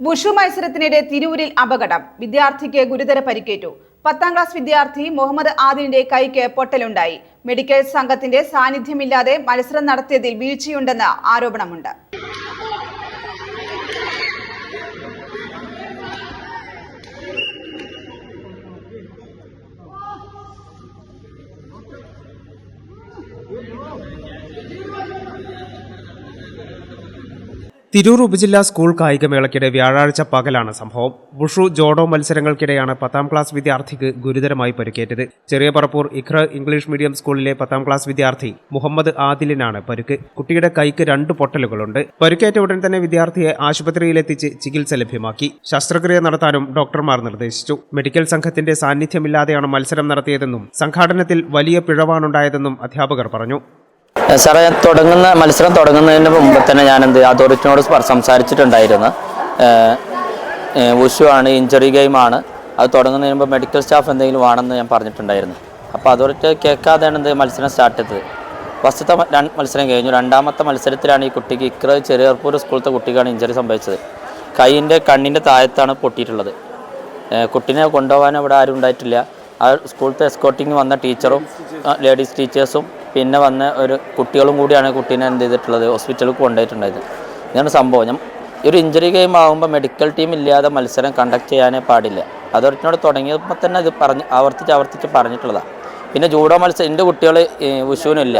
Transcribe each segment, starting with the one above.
Wushu മത്സരത്തിനിടെ തിരൂരിൽ അപകടം. വിദ്യാർത്ഥിക്ക് ഗുരുതര പരിക്കേറ്റു. പത്താം ക്ലാസ് വിദ്യാർത്ഥി മുഹമ്മദ് ആദിലിന്റെ കൈക്ക് പൊട്ടലുണ്ടായി. മെഡിക്കൽ സംഘത്തിന്റെ സാന്നിധ്യമില്ലാതെ മത്സരം നടത്തിയതിൽ വീഴ്ചയുണ്ടെന്ന് ആരോപണമുണ്ട്. തിരൂർ ഉപജില്ലാ സ്കൂൾ കായികമേളയ്ക്കിടെ വ്യാഴാഴ്ച പകലാണ് സംഭവം. വുഷു ജോഡോ മത്സരങ്ങൾക്കിടെയാണ് പത്താം ക്ലാസ് വിദ്യാർത്ഥിക്ക് ഗുരുതരമായി പരിക്കേറ്റത്. ചെറിയ പറപ്പൂർ ഇഖ്ര ഇംഗ്ലീഷ് മീഡിയം സ്കൂളിലെ പത്താം ക്ലാസ് വിദ്യാർത്ഥി മുഹമ്മദ് ആദിലിനാണ് പരുക്ക്. കുട്ടിയുടെ കൈക്ക് രണ്ട് പൊട്ടലുകളുണ്ട്. പരുക്കേറ്റ ഉടൻ തന്നെ വിദ്യാർത്ഥിയെ ആശുപത്രിയിലെത്തിച്ച് ചികിത്സ ലഭ്യമാക്കി. ശസ്ത്രക്രിയ നടത്താനും ഡോക്ടർമാർ നിർദ്ദേശിച്ചു. മെഡിക്കൽ സംഘത്തിന്റെ സാന്നിധ്യമില്ലാതെയാണ് മത്സരം നടത്തിയതെന്നും സംഘാടനത്തിൽ വലിയ പിഴവാണുണ്ടായതെന്നും അധ്യാപകർ പറഞ്ഞു. സാറേ തുടങ്ങുന്ന മത്സരം തുടങ്ങുന്നതിന് മുമ്പ് തന്നെ ഞാൻ എന്ത് അതോറിറ്റിനോട് സംസാരിച്ചിട്ടുണ്ടായിരുന്നു. ഉഷു ആണ് ഇഞ്ചറി ഗെയിമാണ് അത് തുടങ്ങുന്നതിന് മുമ്പ് മെഡിക്കൽ സ്റ്റാഫ് എന്തെങ്കിലും വേണമെന്ന് ഞാൻ പറഞ്ഞിട്ടുണ്ടായിരുന്നു. അപ്പോൾ അതോറിറ്റി കേൾക്കാതെയാണ് എന്ത് മത്സരം സ്റ്റാർട്ട് ചെയ്തത്. ഫസ്റ്റത്തെ മത്സരം കഴിഞ്ഞു. രണ്ടാമത്തെ മത്സരത്തിലാണ് ഈ കുട്ടിക്ക് ഇക്ര ചെറിയർപ്പൂർ സ്കൂളത്തെ കുട്ടിക്കാണ് ഇഞ്ചറി സംഭവിച്ചത്. കൈയിന്റെ കണ്ണിന്റെ താഴത്താണ് പൊട്ടിയിട്ടുള്ളത്. കുട്ടീനെ കൊണ്ടുപോകാൻ ഇവിടെ ആരും ഉണ്ടായിട്ടില്ല. ആ സ്കൂളത്തെ എസ്കോട്ടിങ് വന്ന ടീച്ചറും ലേഡീസ് ടീച്ചേഴ്സും പിന്നെ വന്ന ഒരു കുട്ടികളും കൂടിയാണ് കുട്ടീനെ എന്ത് ചെയ്തിട്ടുള്ളത് ഹോസ്പിറ്റലിൽ കൊണ്ടുപോയിട്ടുണ്ടായത്. ഇതാണ് സംഭവം. ഞാൻ ഒരു ഇഞ്ചറി ഗെയിം ആകുമ്പോൾ മെഡിക്കൽ ടീം ഇല്ലാതെ മത്സരം കണ്ടക്ട് ചെയ്യാനേ പാടില്ല. അതോറിറ്റിനോട് തുടങ്ങിയപ്പോൾ തന്നെ ഇത് പറഞ്ഞ് ആവർത്തിച്ച് ആവർത്തിച്ച് പറഞ്ഞിട്ടുള്ളതാണ് പിന്നെ ജൂഡോ മത്സരം എന്റെ കുട്ടികൾ വിഷുവിനില്ല.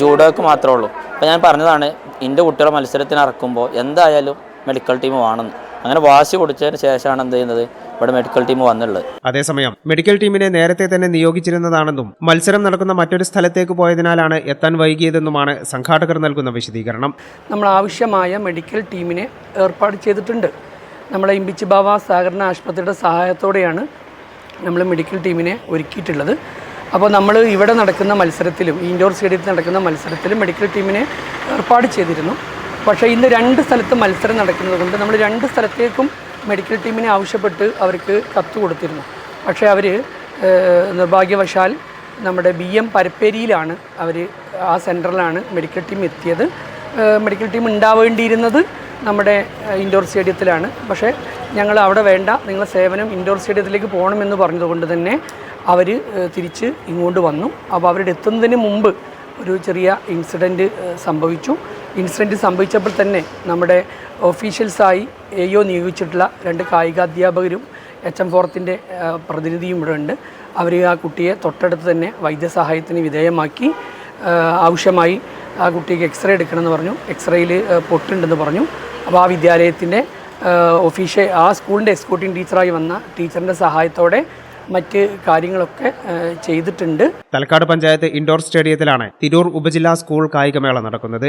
ജൂഡോക്ക് മാത്രമേ ഉള്ളൂ. അപ്പോൾ ഞാൻ പറഞ്ഞതാണ് എന്റെ കുട്ടികളെ മത്സരത്തിന് ഇറക്കുമ്പോൾ എന്തായാലും മെഡിക്കൽ ടീം വേണമെന്ന് അങ്ങനെ വാശി കൊടുത്തതിന് ശേഷമാണ് എന്ത് ചെയ്യുന്നത്? ഇവിടെ മെഡിക്കൽ ടീം വന്നുള്ളത് അതേസമയം മെഡിക്കൽ ടീമിനെ നേരത്തെ തന്നെ നിയോഗിച്ചിരുന്നതാണെന്നും മത്സരം നടക്കുന്ന മറ്റൊരു സ്ഥലത്തേക്ക് പോയതിനാലാണ് എത്താൻ വൈകിയതെന്നുമാണ് സംഘാടകർ നൽകുന്ന വിശദീകരണം. നമ്മൾ ആവശ്യമായ മെഡിക്കൽ ടീമിനെ ഏർപ്പാട് ചെയ്തിട്ടുണ്ട്. നമ്മളെ ഇമ്പിച്ച് ബാബ സഹകരണ ആശുപത്രിയുടെ സഹായത്തോടെയാണ് നമ്മൾ മെഡിക്കൽ ടീമിനെ ഒരുക്കിയിട്ടുള്ളത്. അപ്പോൾ നമ്മൾ ഇവിടെ നടക്കുന്ന മത്സരത്തിലും ഇൻഡോർ സ്റ്റേഡിയത്തിൽ നടക്കുന്ന മത്സരത്തിലും മെഡിക്കൽ ടീമിനെ ഏർപ്പാട് ചെയ്തിരുന്നു. പക്ഷേ ഇന്ന് രണ്ട് സ്ഥലത്ത് മത്സരം നടക്കുന്നത് കൊണ്ട് നമ്മൾ രണ്ട് സ്ഥലത്തേക്കും മെഡിക്കൽ ടീമിനെ ആവശ്യപ്പെട്ട് അവർക്ക് കത്ത് കൊടുത്തിരുന്നു. പക്ഷേ അവർ നിർഭാഗ്യവശാൽ നമ്മുടെ ബി എം പരപ്പേരിയിലാണ് അവർ ആ സെന്ററിലാണ് മെഡിക്കൽ ടീം എത്തിയത്. മെഡിക്കൽ ടീം ഉണ്ടാവേണ്ടിയിരുന്നത് നമ്മുടെ ഇൻഡോർ സ്റ്റേഡിയത്തിലാണ് പക്ഷേ ഞങ്ങൾ അവിടെ വേണ്ട നിങ്ങളെ സേവനം ഇൻഡോർ സ്റ്റേഡിയത്തിലേക്ക് പോകണമെന്ന് പറഞ്ഞതുകൊണ്ട് തന്നെ അവർ തിരിച്ച് ഇങ്ങോട്ട് വന്നു. അപ്പോൾ അവരുടെ എത്തുന്നതിന് മുമ്പ് ഒരു ചെറിയ ഇൻസിഡന്റ് സംഭവിച്ചു. ഇൻസിഡന്റ് സംഭവിച്ചപ്പോൾ തന്നെ നമ്മുടെ ഒഫീഷ്യൽസായി എ ഒ നിയോഗിച്ചിട്ടുള്ള രണ്ട് കായികാധ്യാപകരും എച്ച് എം ഫോറത്തിന്റെ പ്രതിനിധിയും ഇവിടെ ഉണ്ട്. അവർ ആ കുട്ടിയെ തൊട്ടടുത്ത് തന്നെ വൈദ്യസഹായത്തിന് വിധേയമാക്കി ആവശ്യമായി ആ കുട്ടിക്ക് എക്സ്റേ എടുക്കണമെന്ന് പറഞ്ഞു. എക്സ്റേയിൽ പൊട്ടുണ്ടെന്ന് പറഞ്ഞു. അപ്പോൾ ആ വിദ്യാലയത്തിന്റെ ഒഫീഷ്യൽ ആ സ്കൂളിന്റെ എക്സിക്യൂട്ടീവ് ടീച്ചറായി വന്ന ടീച്ചറിന്റെ സഹായത്തോടെ മറ്റ് കാര്യങ്ങളൊക്കെ ചെയ്തിട്ടുണ്ട്. തലക്കാട് പഞ്ചായത്ത് ഇൻഡോർ സ്റ്റേഡിയത്തിലാണ് തിരൂർ ഉപജില്ലാ സ്കൂൾ കായികമേള നടക്കുന്നത്.